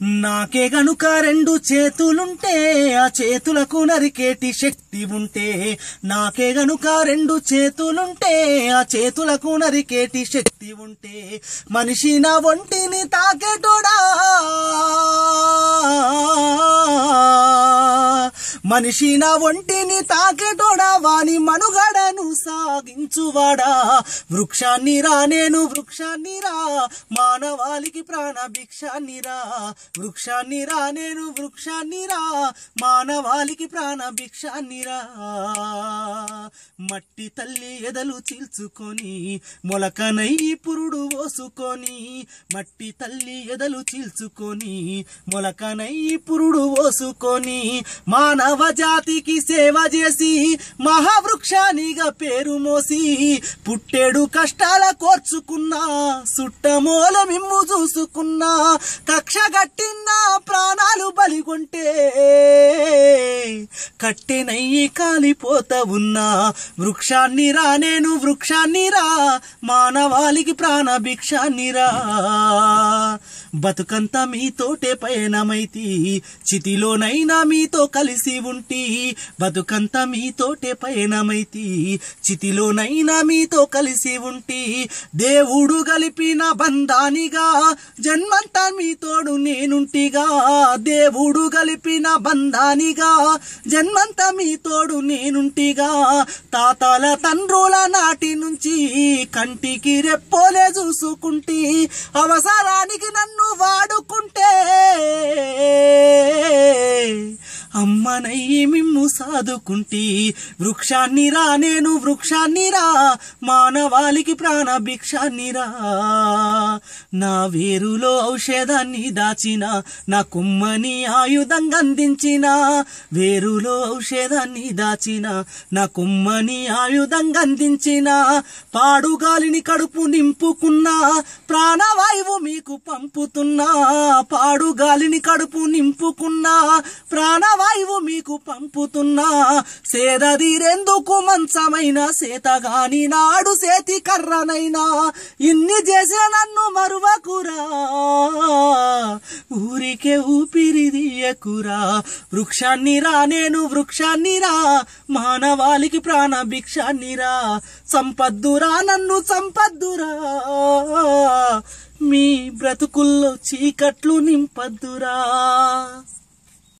నాకే గనుక రెండు చేతులుంటే ఆ చేతులకు నరికేటి శక్తి ఉంటే నాకే గనుక రెండు చేతులుంటే ఆ చేతులకు నరికేటి శక్తి ఉంటే మనిషి నా ఒంటిని తాకేటోడా? మనిషి నా ఒంటిని తాకేటోడా వాని మనుగడను సాగించువాడా. వృక్షాన్ని రా నేను వృక్షాన్ని రా మానవాళికి ప్రాణ భిక్షాన్ని రా. వృక్షాన్ని రా నేను వృక్షాన్ని రా మానవాళికి ప్రాణ భిక్షాన్ని రా. మట్టి తల్లి ఎదలు చీల్చుకొని మొలకనై పురుడు ఓసుకొని మట్టి తల్లి ఎదలు చీల్చుకొని మొలకనై పురుడు ఓసుకొని మానవ జాతికి సేవ చేసి మహావృక్షానిగా పేరు మోసి పుట్టేడు కష్టాల కోర్చుకున్నా సుట్టమూల మిమ్ము చూసుకున్నా కక్ష గట్టిన ప్రాణాలు బలిగొంటే కట్టెనయ్యి కాలిపోతా ఉన్నా వృక్షాన్ని రా నేను వృక్షాన్ని రా మానవాళికి ప్రాణ భిక్షాన్ని రా బతుకంతా మీతోటే పయనమైతి చితిలోనైనా మీతో కలిసి ఉంటి. బతుకంతా మీతోటే పయనమైతి చితిలోనైనా మీతో కలిసి ఉంటి. దేవుడు గలిపిన బంధానిగా జన్మంతా మీతోడు నేనుంటిగా. దేవుడు గలిపిన బంధానిగా జన్మంతా మీతోడు నేనుంటిగా. తాతల తండ్రుల నాటి నుంచి కంటికి రెప్పోలే చూసుకుంటి. అవసరానికి నన్ను వాడుకుంటే అమ్మనయ్యి మిమ్ము సాదుకుంటి వృక్షాన్ని రా నేను వృక్షాన్ని రా. మానవాళికి ప్రాణ భిక్షాన్ని రా నా వేరులో ఔషధాన్ని దాచిన నా కుమ్మని ఆయుధం అందించిన. వేరులో ఔషధాన్ని దాచిన నా కుమ్మని ఆయుధం అందించిన. పాడుగాలిని కడుపు నింపుకున్నా ప్రాణవాయువు మీకు పంపుతున్నా. పాడుగాలిని కడుపు నింపుకున్నా ప్రాణవాయువు మీకు పంపుతున్నా సేదదీరెందుకు మంచమైన సేతగాని నాడు సేతి కర్రనైనా. ఇన్ని చేసిన నన్ను మరువకురా. ఊరికే ఊపిరిదియకురా వృక్షాన్ని రా నేను వృక్షాన్ని రా మానవాళికి ప్రాణ భిక్షాన్ని రా సంపద్దురా నన్ను సంపద్దురా. మీ బ్రతుకుల్లో చీకట్లు నింపద్దురా.